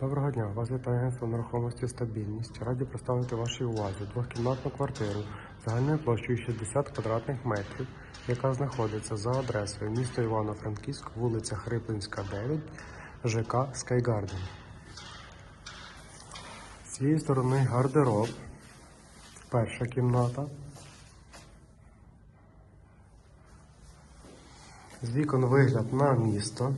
Доброго дня, вас вітає агентство нерухомості стабільність. Раді представити вашій увазі двохкімнатну квартиру загальною площею 60 квадратних метрів, яка знаходиться за адресою місто Івано-Франківськ, вулиця Хриплинська, 9, ЖК Скайгарден. З цієї сторони гардероб, перша кімната. З вікон вигляд на місто.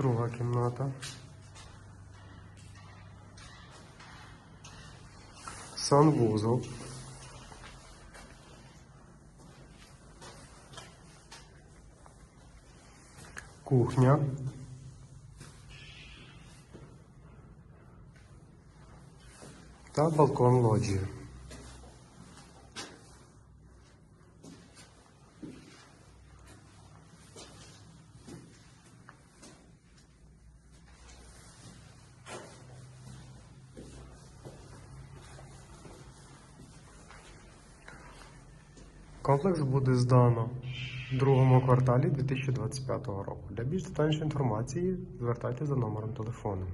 Друга кімната. Санвузол. Кухня. Та балкон лоджії. Комплекс буде здано в другому кварталі 2025 року. Для більш детальнішої інформації звертайтеся за номером телефону.